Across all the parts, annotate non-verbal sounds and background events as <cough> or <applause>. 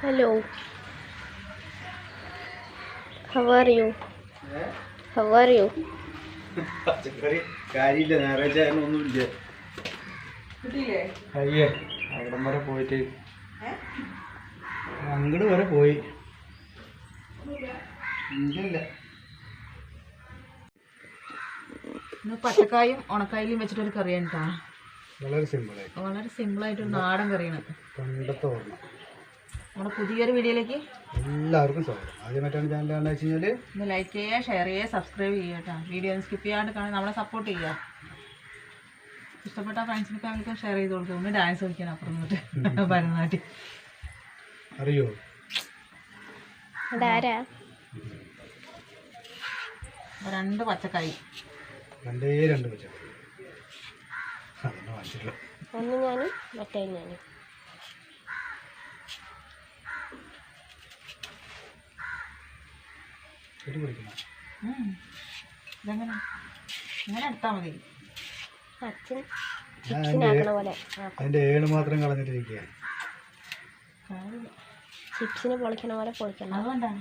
Hello. How are you? How are you? പച്ചക്കറി കാര്യമില്ല ഞായറാഴ്ച ആയിരുന്നു ഒന്നുമില്ല. കിട്ടിയില്ലേ? അയ്യേ അവിടം വരെ പോയിട്ട്. അങ്ങോട്ട് വരെ പോയി. ഇല്ല പച്ചക്കായും ഉണക്കായും വെച്ചിട്ടൊരു കറിയാണ് കേട്ടോ വളരെ ആയിട്ട് വളരെ സിമ്പിൾ സിമ്പിളായിട്ടൊരു നാടൻ കറിയാണ്. പണ്ടത്തെ ഓർമ്മ. നമ്മുടെ പുതിയൊരു വീഡിയോയിലേക്ക് എല്ലാവർക്കും സ്വാഗതം. ആദ്യമായിട്ടാണ് ചാനൽ കാണുന്നത് വെച്ച് കഴിഞ്ഞാൽ ഒന്ന് ലൈക്ക് ചെയ്യുക ഷെയർ ചെയ്യുക സബ്സ്ക്രൈബ് ചെയ്യുക കേട്ടോ. വീഡിയോ ഒന്ന് സ്കിപ്പ് ചെയ്യാണ്ട് കാണാൻ നമ്മളെ സപ്പോർട്ട് ചെയ്യുക. ഇഷ്ടപ്പെട്ട ഫ്രണ്ട്സിനും ഫാമിലിക്കും ഷെയർ ചെയ്ത് കൊടുക്കും. ഒന്ന് ഡാൻസ് കളിക്കാൻ അപ്പുറം തൊട്ട് <laughs> ഭരതനാട്യം. അറിയോ? രണ്ട് പച്ചക്കായി. രണ്ടേ രണ്ട് പച്ചക്കായി. ഒന്ന് ഞാനും മറ്റേ ഞാനും. ഒരു പിടിക്കണം. ഇതെങ്ങനെ? ഇങ്ങനെ എടുത്താൽ മതി. അച്ഛൻ പോലെ. ആക്കും. അതിന്റെ ഏഴ് മാത്രം കളഞ്ഞിട്ടിരിക്കുക ചിപ്സിന് പൊളിക്കണ പോലെ പൊളിക്കണം. അതുകൊണ്ടാണ്.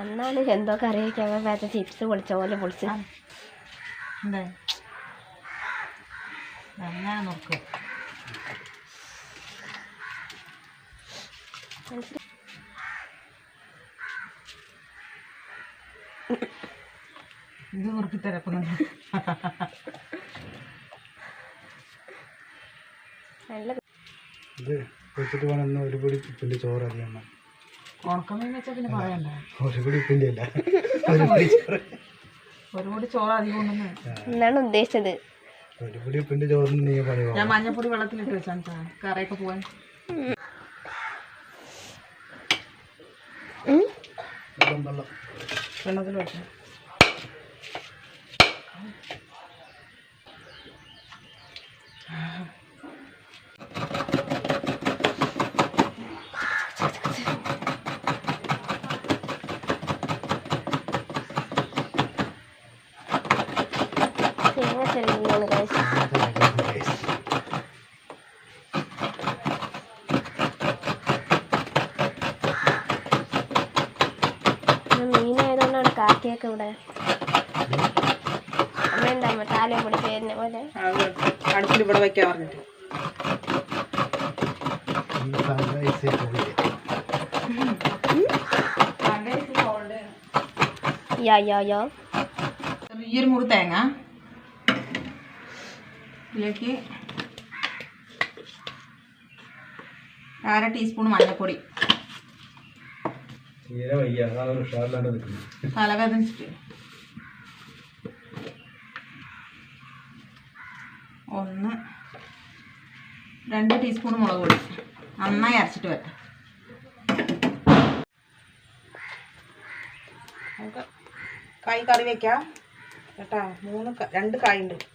അന്നാണ് എന്തോ കറി വയ്ക്കാൻ പറ്റാത്ത ചിപ്സ് പൊളിച്ച പോലെ പൊളിച്ച്. അങ്ങനെ നോക്കുക ഇത് മുറുക്കി തിരക്കുന്നുണ്ട് നല്ല ഇത് വെച്ചിട്ട് വേണം ഒരു പിടി ഉപ്പിന്റെ ചോറ് അധികം ഉണക്കമീൻ വെച്ചാൽ പിന്നെ പറയണ്ട. ഒരു പിടി ഉപ്പിന്റെ അല്ല. ഒരു പിടി ചോറ്. ഒരു കൂടി ചോറ് അധികം ഉണ്ടെന്ന്. എന്നാണ് ഉദ്ദേശിച്ചത്. ഒരു പിടി ഉപ്പിന്റെ ചോറിന് നീ പണി ഞാൻ മഞ്ഞപ്പൊടി വെള്ളത്തിലിട്ട് വെച്ചാൽ. കറിയൊക്കെ പോവാൻ. ഉം. വെള്ളം വെള്ളം വെള്ളത്തിൽ വെച്ചാൽ കഴിച്ചത് മീനായതുകൊണ്ടാണ് കാക്കയൊക്കെ ഇവിടെ. അമ്മ എന്താ അമ്മ താലയും പൊടി പേരിനെ പോലെ? അടുപ്പിൽ ഇവിടെ വയ്ക്കാൻ പറഞ്ഞിട്ട്. യാ യാ യാ. ചെറിയൊരു മുറി തേങ്ങ. ഇതിലേക്ക് അര ടീസ്പൂൺ മഞ്ഞൾപ്പൊടി. തലവേദനിച്ചിട്ട്. ഒന്ന് രണ്ട് ടീസ്പൂൺ മുളക് പൊടി. നന്നായി അരച്ചിട്ട് വരാം നമുക്ക് കായ് കറി വെക്കാം. കേട്ടാ? മൂന്ന് രണ്ട് കായ്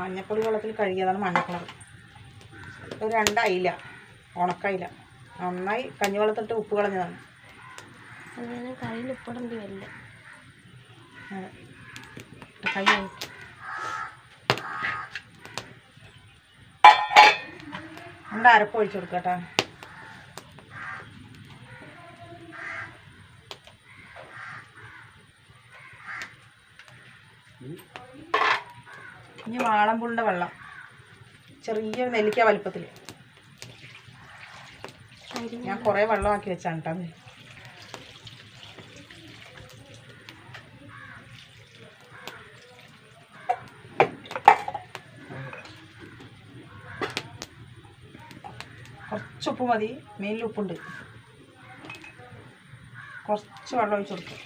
മഞ്ഞപ്പൊടി വെള്ളത്തിൽ കഴുകിയതാണ് മഞ്ഞക്കളർ ഒരു രണ്ടയില ഉണക്കയില. നന്നായി കഞ്ഞിവെള്ളത്തിട്ട് ഉപ്പ് കളഞ്ഞതാണ്. അങ്ങനെ കറിയിൽ ഉപ്പിടേണ്ടി വരില്ല. അതെ. കൈ കഴുകി. രണ്ട് അരപ്പ് ഒഴിച്ചു കൊടുക്കുക കേട്ടോ ഇനി വാളമ്പുളിന്റെ വെള്ളം. ചെറിയ നെല്ലിക്ക വലിപ്പത്തിൽ ഞാൻ കുറേ വെള്ളമാക്കി വെച്ചാണ് കേട്ടോ കുറച്ച് ഉപ്പ് മതി. മേലിൽ ഉപ്പുണ്ട്. കുറച്ച് വെള്ളം ഒഴിച്ചു കൊടുക്കും.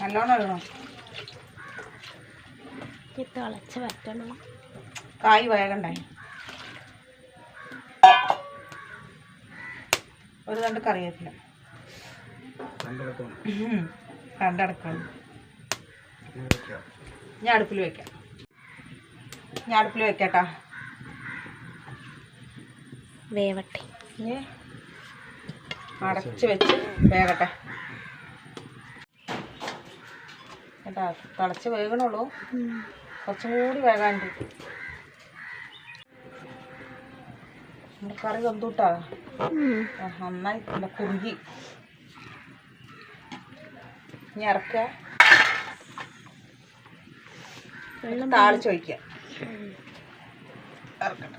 നല്ലോണം ഇടണം ഇത് തിളച്ച് വറ്റണം. കായ് വേഗണ്ടേ? ഒരു രണ്ട് കറിവേപ്പില. രണ്ടടക്കണം ഞാൻ അടുപ്പിൽ വെക്കാം. ഞാൻ അടുപ്പിൽ വെക്കാട്ടാ. വേവട്ടെ. ഇനി അടച്ച് വെച്ച് വേകട്ടെ കേട്ടാ തിളച്ച് വേകണുള്ളൂ കുറച്ചും കൂടി വേകാണ്ട് നമ്മുടെ കറി വെന്തൂട്ടാ. നന്നായി കുറുകി. ഇനി ഇറക്കുക താളിച്ച് ഒഴിക്കുക ഇറക്കട്ടെ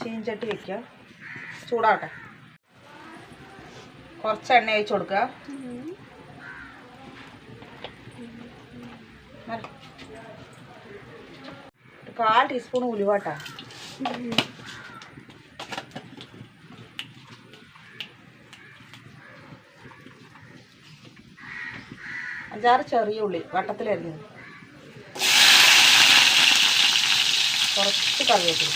ചീഞ്ചട്ടി വെക്കുക ചൂടാവട്ടെ. കുറച്ച് എണ്ണ ഒഴിച്ചു കൊടുക്കുക. കാൽ ടീസ്പൂൺ ഉലുവാട്ടാ അഞ്ചാറ് ചെറിയ ഉള്ളി വട്ടത്തിലായിരുന്നു കുറച്ച് കറിവേപ്പില.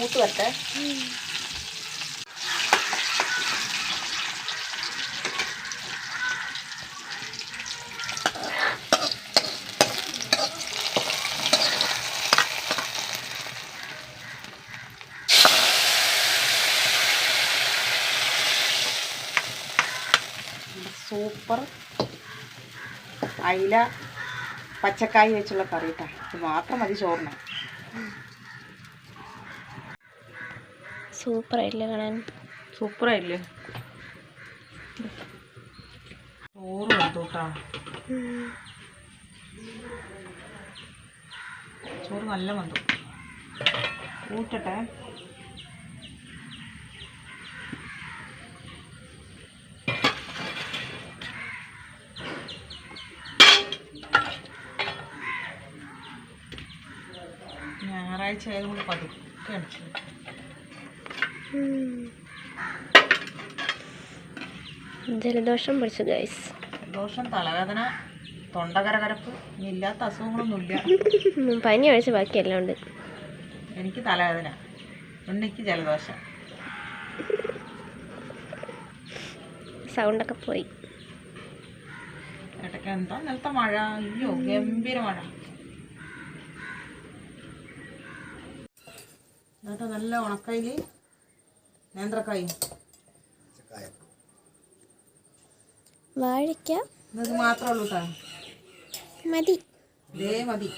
മൂത്ത് വരട്ടെ. സൂപ്പർ. അയില പച്ചക്കായി വെച്ചുള്ള കറി ഇത് മാത്രം മതി ചോറിന്. സൂപ്പറായില്ലേ ചോറ് ചോറ് നല്ല വന്നു കൂട്ടട്ടെ. ഞായറാഴ്ച ആയതുകൊണ്ട് പതുക്കെ അടിച്ചു ജലദോഷം പിടിച്ചു ഗൈസ് ദോഷം തലവേദന തൊണ്ടകരകരപ്പ് ഇല്ലാത്ത അസുഖങ്ങളൊന്നുമില്ല. പനി ഒഴിച്ച് ബാക്കിയെല്ലാം ഉണ്ട്. എനിക്ക് തലവേദന. ഉണ്ണിക്ക് ജലദോഷം. സൗണ്ടൊക്കെ പോയി. ഏട്ടക്ക് എന്താ ഇന്നലത്തെ മഴ. അയ്യോ ഗംഭീര മഴ. എന്നിട്ട് നല്ല ഉണക്കയിൽ നേന്ത്രക്കായി. വാഴയ്ക്ക. ഇത് മാത്രമേ ഉള്ളൂ കേട്ടോ മതി. ഇതേ മതി.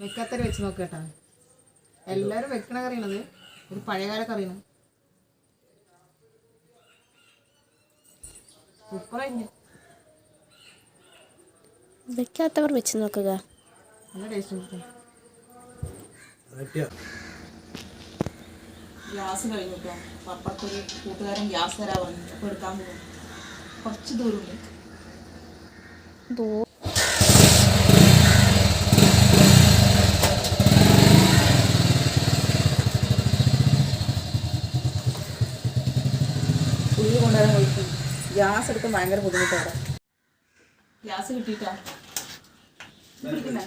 വെക്കാത്തര വെച്ച് നോക്കട്ടാ എല്ലാരും വെക്കണ കറിയണത്. ഒരു പഴയകാല കറിയാണ്. വെക്കാത്തവർ വെച്ച് നോക്കുക. ഗ്യാസ് കഴിഞ്ഞു കേട്ടോ പപ്പക്കൊരു കൂട്ടുകാരൻ ഗ്യാസ് തരാ പറഞ്ഞു. അപ്പോൾ എടുക്കാൻ പോകും കുറച്ച് ദൂരമുണ്ട്. ഉള്ളി കൊണ്ടുവരാൻ പോയിട്ട്. ഗ്യാസ് എടുക്കാൻ ഭയങ്കര ബുദ്ധിമുട്ടാണ്. ഗ്യാസ് കിട്ടിയിട്ടാ? കുടിക്കണേ?